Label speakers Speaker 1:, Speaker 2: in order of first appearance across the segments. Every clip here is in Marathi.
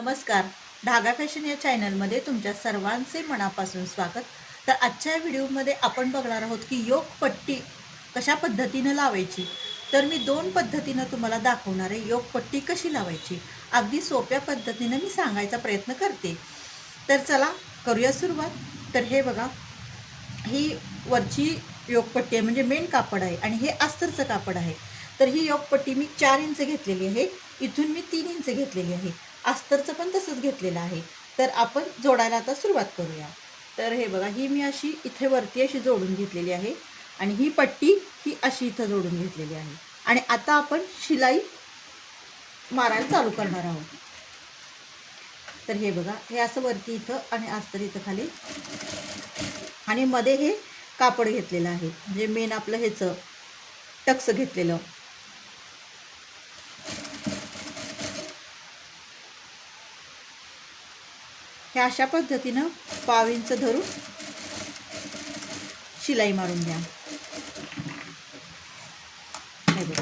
Speaker 1: नमस्कार. धागा फॅशन या चॅनलमध्ये तुमच्या सर्वांचे मनापासून स्वागत. तर आजच्या व्हिडिओमध्ये आपण बघणार आहोत की योग पट्टी कशा पद्धतीनं लावायची? तर मी दोन पद्धतीनं तुम्हाला दाखवणार आहे योग पट्टी कशी लावायची. अगदी सोप्या पद्धतीनं मी सांगायचा प्रयत्न करते. तर चला करूया सुरुवात. तर हे बघा ही वरची योगपट्टी आहे म्हणजे मेन कापड आहे आणि हे अस्तरचं कापड आहे. तर ही योगपट्टी मी चार इंच घेतलेली आहे. इथून मी तीन इंच घेतलेली आहे. अस्तरचं पण तसंच घेतलेलं आहे. तर आपण जोडायला आता सुरुवात करूया. तर हे बघा ही मी अशी इथे वरती अशी जोडून घेतलेली आहे आणि ही पट्टी ही अशी इथं जोडून घेतलेली आहे. आणि आता आपण शिलाई मारायला चालू करणार आहोत. तर हे बघा हे असं वरती इथं आणि अस्तर इथं खाली. आणि मध्ये हे कापड घेतलेलं आहे. म्हणजे मेन आपलं ह्याचं टक्स घेतलेलं. हे अशा पद्धतीनं पाव इंच धरून शिलाई मारून घ्या.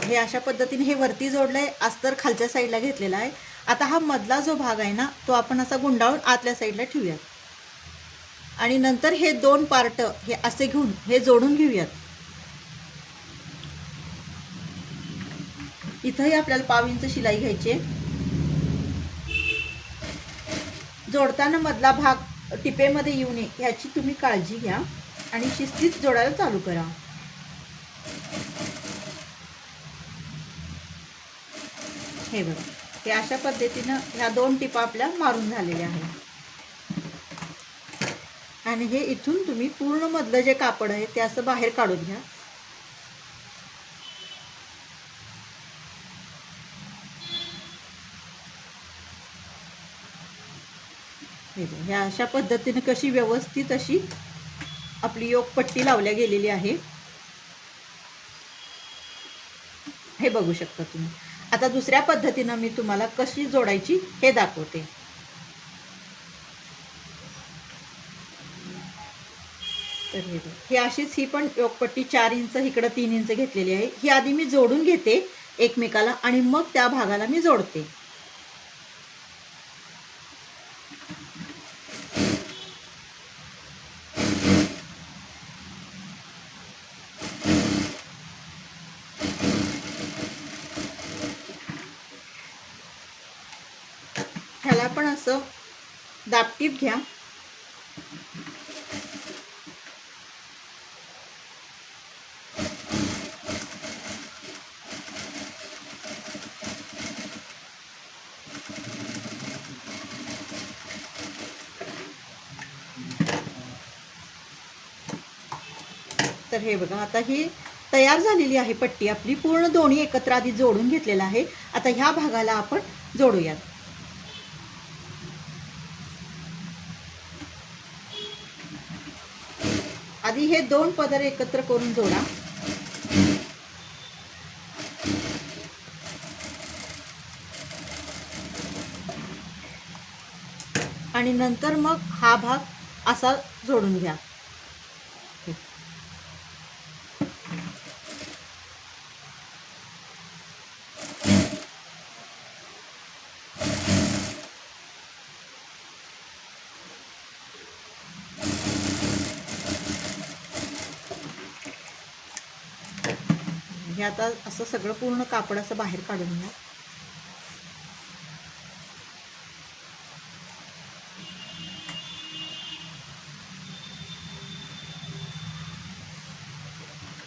Speaker 1: हे अशा पद्धतीने हे वरती जोडलंय अस्तर खालच्या साईडला घेतलेला आहे. आता हा मधला जो भाग आहे ना तो आपण असा गुंडाळून आतल्या साईडला ठेवूयात. आणि नंतर हे दोन पार्ट हे असे घेऊन हे जोडून घेऊयात. इथंही आपल्याला पाव इंच शिलाई घ्यायची आहे. जोडताना मधला भाग टिपेमध्ये येऊ नये ह्याची तुम्ही काळजी घ्या आणि शिस्तीत जोडायला चालू करा. हे बघा हे अशा पद्धतीनं ह्या दोन टिपा आपल्या मारून झालेल्या आहेत. आणि हे इथून तुम्ही पूर्ण मधलं जे कापड आहे ते असं बाहेर काढून घ्या. हे ह्या अशा पद्धतीने कशी व्यवस्थित अशी आपली योगपट्टी लावल्या गेलेली आहे. हे बघू शकता तुम्ही. आता दुसऱ्या पद्धतीनं मी तुम्हाला कशी जोडायची हे दाखवते. तर हे ही अशीच ही पण योगपट्टी चार इंच इकडं तीन इंच घेतलेली आहे. ही आधी मी जोडून घेते एकमेकाला आणि मग त्या भागाला मी जोडते. ह्याला पण असं दापटीत घ्या. तर हे बघा आता ही तयार झालेली आहे पट्टी. आपली पूर्ण दोन्ही एकत्र आधी जोडून घेतलेलं आहे. आता ह्या भागाला आपण जोडूयात. आधी हे दोन पदर एकत्र करून जोडा. आणि नंतर मग हा भाग असा जोडून घ्या. हे आता असं सगळं पूर्ण कापड असं बाहेर काढून घ्या.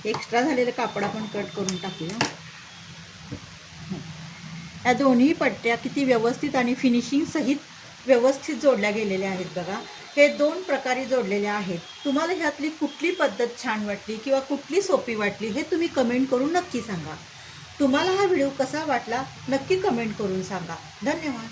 Speaker 1: एक्स्ट्रा झालेलं कापड आपण कट करून टाकूया. या दोन्ही पट्ट्या किती व्यवस्थित आणि फिनिशिंग सहित व्यवस्थित जोडल्या गेलेल्या आहेत बघा. हे दोन प्रकारे जोडलेले आहेत. तुम्हाला ह्यातली कुठली पद्धत छान वाटली किंवा कुठली सोपी वाटली हे तुम्ही कमेंट करून नक्की सांगा. तुम्हाला हा व्हिडिओ कसा वाटला नक्की कमेंट करून सांगा. धन्यवाद.